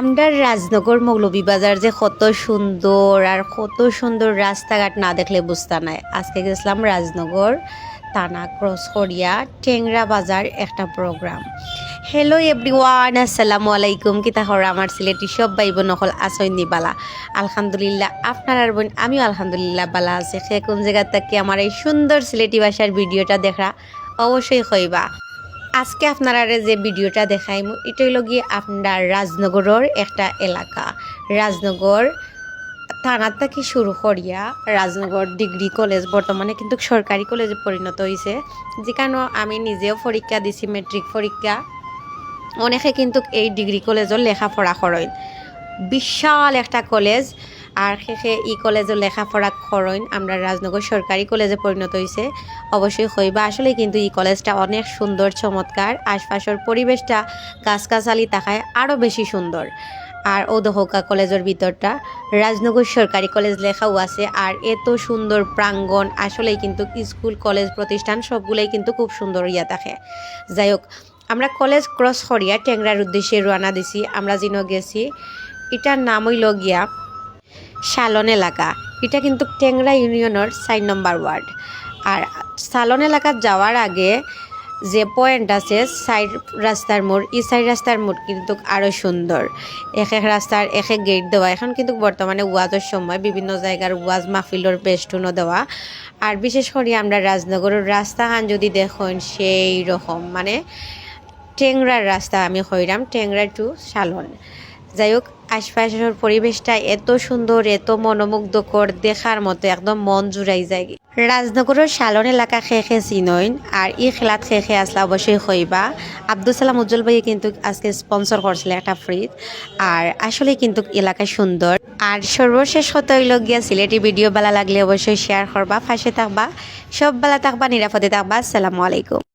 আমরার রাজনগর মৌলভীবাজার যে কত সুন্দর আর কত সুন্দর রাস্তাঘাট না দেখলে বুঝতে নাই। আজকে গেছিলাম রাজনগর, টানা ক্রস করিয়া টেংরা বাজার একটা প্রোগ্রাম হ্যালো এভরিওয়ান আসসালামু আলাইকুম। কিতা হর আমার সিলেটি সব ভাই বোন নকল আসইনি বালা? আলহামদুলিল্লাহ, আপনার আর বোন, আমিও আলহামদুলিল্লাহ বালা আছে। সে কোন জায়গা থেকে আমার এই সুন্দর সিলেটি ভাষার ভিডিওটা দেখা অবশ্যই হইবা আজকে আপনারা যে ভিডিওটা দেখাইম, এটা হইল গিয়ে আপনার রাজনগরের একটা এলাকা। রাজনগর থানার থেকে শুরু করিয়া রাজনগর ডিগ্রি কলেজ বর্তমানে কিন্তু সরকারি কলেজে পরিণত হয়েছে যেখানে আমি নিজেও পরীক্ষা দিছি মেট্রিক পরীক্ষা। অনেকে কিন্তু এই ডিগ্রি কলেজের লেখাপড়া করেন। বিশাল একটা কলেজ। আর শেষে ই কলেজের লেখাপড়া করেন আমরা রাজনগর সরকারি কলেজে পরিণত হয়েছে অবশ্যই হইবা। আসলে কিন্তু ই কলেজটা অনেক সুন্দর, চমৎকার। আশপাশের পরিবেশটা গাছগাছালি তাকায় আরও বেশি সুন্দর। আর ও দহকা কলেজের ভিতরটা রাজনগর সরকারি কলেজ লেখাও আছে। আর এত সুন্দর প্রাঙ্গণ। আসলেই কিন্তু স্কুল, কলেজ, প্রতিষ্ঠান সবগুলোই কিন্তু খুব সুন্দর ইয়া থাকে যাই হোক, আমরা কলেজ ক্রস করিয়া ট্যাংরার উদ্দেশ্যে রওনা দিছি। আমরা যেন গেছি এটার নাম হইল গিয়া শালন এলাকা। এটা কিন্তু টেংরা ইউনিয়নের চার নম্বর ওয়ার্ড। আর সালন এলাকাত যাওয়ার আগে যে পয়েন্ট আছে সাইড রাস্তার মোড়, এই সাইড রাস্তার মোড় কিন্তু আরও সুন্দর। এক এক রাস্তার এক এক গেট দেওয়া। এখন কিন্তু বর্তমানে ওয়াজের সময় বিভিন্ন জায়গার ওয়াজ মাহফিলর বেষ্টনও দেওয়া। আর বিশেষ করে আমরা রাজনগরের রাস্তাখান যদি দেখুন, সেই রকম। মানে টেংরার রাস্তা আমি হইরাম, টেংরা টু শালন যাই হোক, আশপাশের পরিবেশটা এত সুন্দর, এত মনোমুগ্ধকর, দেখার মতো একদম মন জুড়াই যায়। রাজনগরের শালন এলাকা শেষে চিনইন, আর ই খেলাত শেষে আসলে অবশ্যই হইবা। আব্দুল সালাম উজ্জ্বল ভাইয়ে কিন্তু আজকে স্পন্সর করছিল একটা ফ্রিজ, আর আসলে কিন্তু এলাকা সুন্দর। আর সর্বশেষ হইল গিয়া সিলেটি ভিডিও ভালো লাগলে অবশ্যই শেয়ার করবা ফাঁসে থাকবা, সব বেলা থাকবা, নিরাপদে থাকবা। আসসালামু আলাইকুম।